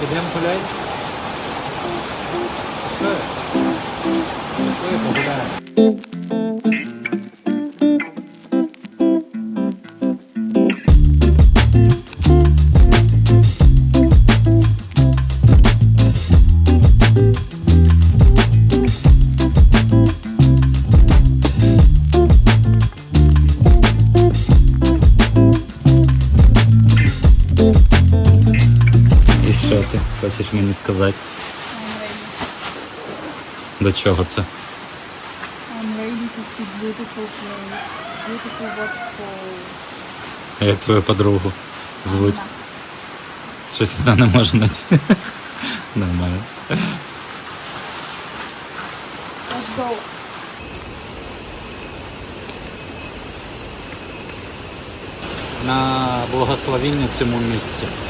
Підемо гуляй. Що? Пішли, погуляємо. І мені сказати? До чого це? I'm ready to see beautiful place, beautiful waterfall. Як твою подругу звуть? Анна. Щось вона не може знайти. Нормально. Let's go. На благословіння цьому місці.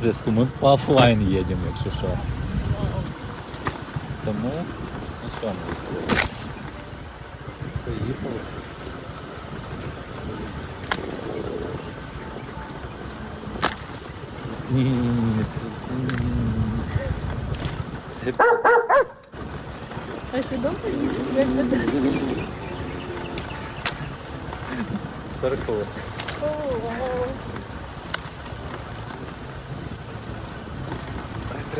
зв'язку, ми по офлайн їдемо, якщо що. Тому, ну що ми зробили? Поїхали. Ні, ні, ні. Це А ще довго їхати? Як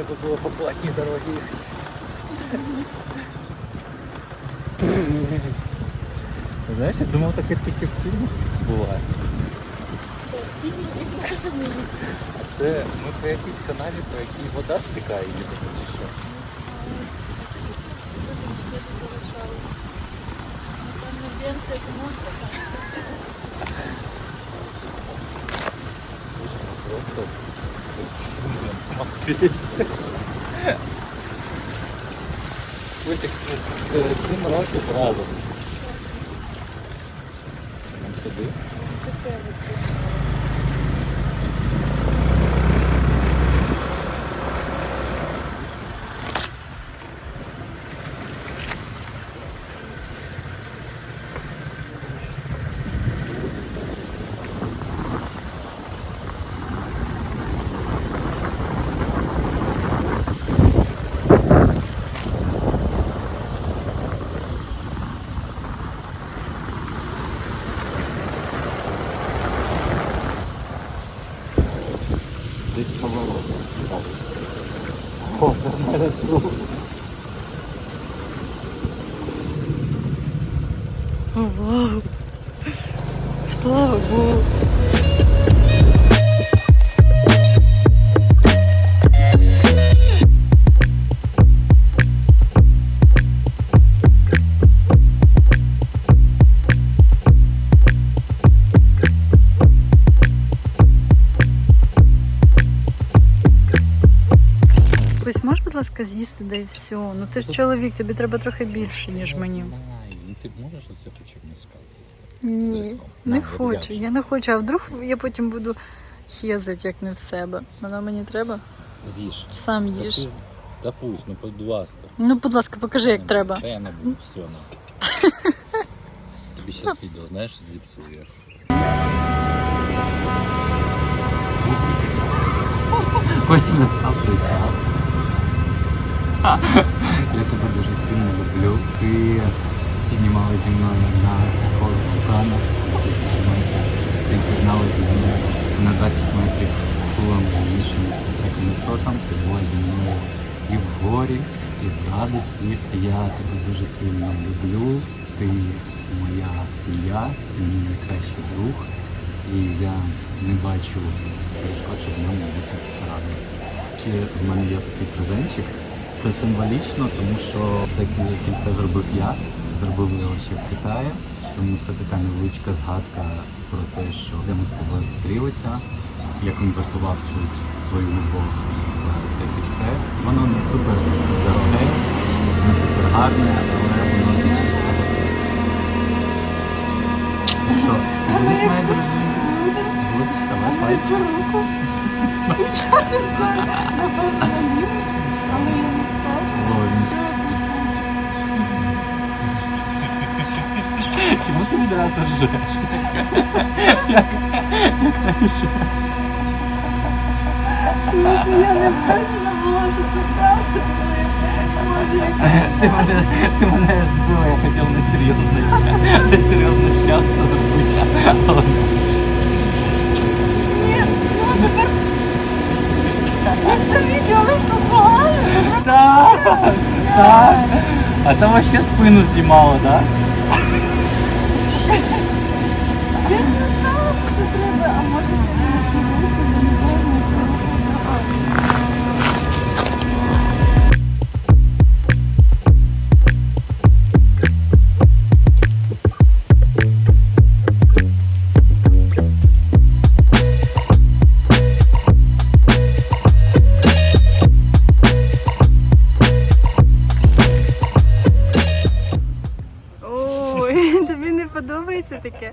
Треба було по платній дорогі їхати. Знаєш, я думав, таке тільки в фільмах буває. А це ми по якійсь каналі, по якій вода стікає їдемо, чи що? Просто Офігеть. Котик е, сім років разом. Сюди. О, нормально ласка, з'їсти, да і все. Ну ти ж чоловік, тобі треба трохи більше, ніж мені. Ну ти можеш оце хоча б не сказати? Ні, не хочу. Я не хочу. А вдруг я потім буду хезати, як не в себе. Воно мені треба. З'їж. Сам їж. Та ти- Та пусть, ну будь ласка. Ну, будь ласка, покажи, як треба. Та я не буду, все, на. Тобі зараз відео, знаєш, зіпсує. Костя не став. Я тебе дуже сильно люблю. Ти піднімала зі мною на коло вулкану. Ти піднала зі мною на 20 метрів кулом іншим висотам. Ти була зі мною і в горі, і в радості. Я тебе дуже сильно люблю. Ти моя сім'я, ти мій найкращий друг. І я не бачу перешкод, щоб в ньому бути разом. Чи в мене є такий презентчик? Це символічно, тому що це зробив я, зробив його ще в Китаї. Тому це така невеличка згадка про те, що де ми з тобою зустрілися. я конвертував свою, свою любов в це кільце. Воно не супер дороге, не супер гарне, але воно чистого. Ну Що, ти будеш моя дружина? Будеш, давай пальчик. Ой, Чому ти відразу ржеш? Ти мене, ти мене збила, я хотів. На серйозно щастя зробити. але Так, так. А там вообще спину знімало, да? подобається таке.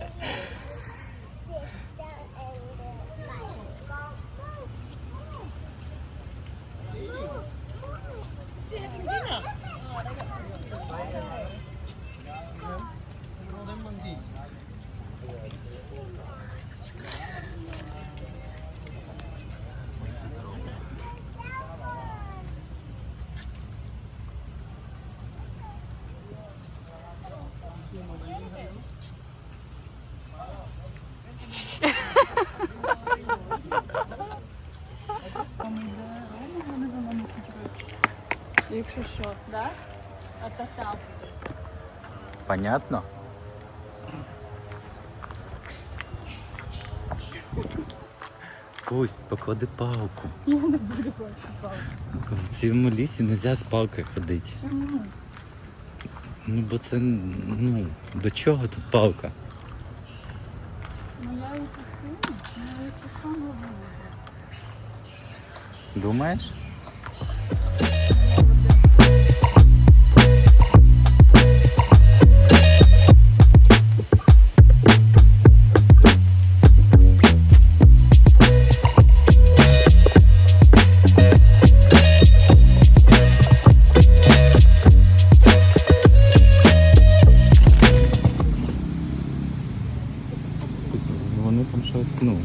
Таке? Якщо що, да? А та там. Понятно? Пусть, поклади палку. Я не буду палку. В цьому лісі не можна з палкою ходити. Чому? Ну бо це ну до чого тут палка? Ну я і пустину, ну я це сам робила. Думаєш? Вони там щось, ну.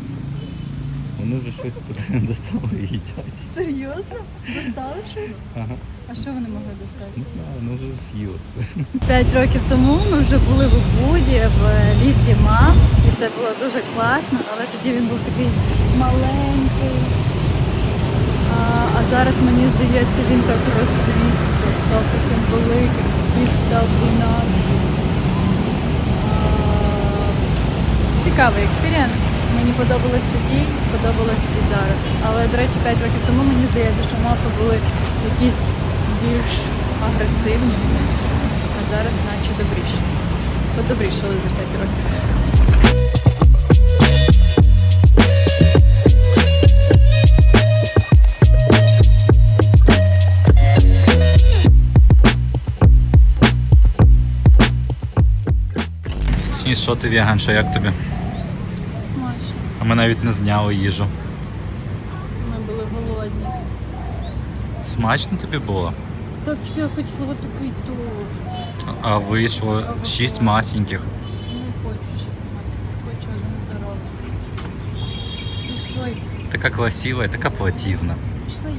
Вони вже щось тут достали і їдять. Серйозно? Достали щось? Ага. А що вони могли достати? Не знаю, ну вже з'їли. П'ять років тому ми вже були в Убуді, в лісі мам, і це було дуже класно, але тоді він був такий маленький. А, а зараз мені здається, він так розрісся, став таким великим, він став інакшим. Цікавий експірієнс. Мені подобалось тоді, сподобалось і зараз. Але, до речі, 5 років тому мені здається, що мавпи були якісь більш агресивні, а зараз наче добріші. Подобрішали за 5 років. І що ти веганша, як тобі? А ми навіть не зняли їжу. Ми були голодні. Смачно тобі було? Так, тільки я хотіла такий тост. А вийшло шість масеньких. Не хочу ще хочу один здоровий. Пішли, Така красива і така платівна. пішли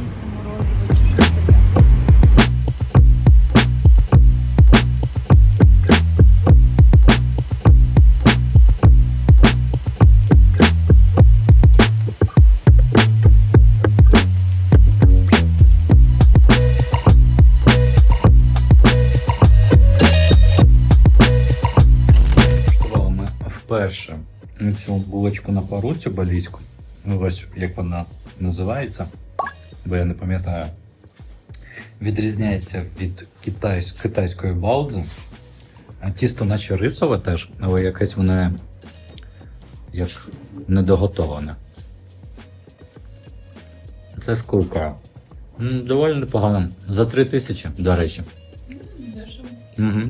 вперше цю булочку на пару, цю балійську. Ну, ось як вона називається, бо я не пам'ятаю. Відрізняється від китайсь, китайської балдзи. А Тісто наче рисове теж, але якесь воно як недоготоване. Це. М, Доволі непогано. За три тисячі, до речі. Дешево. Угу.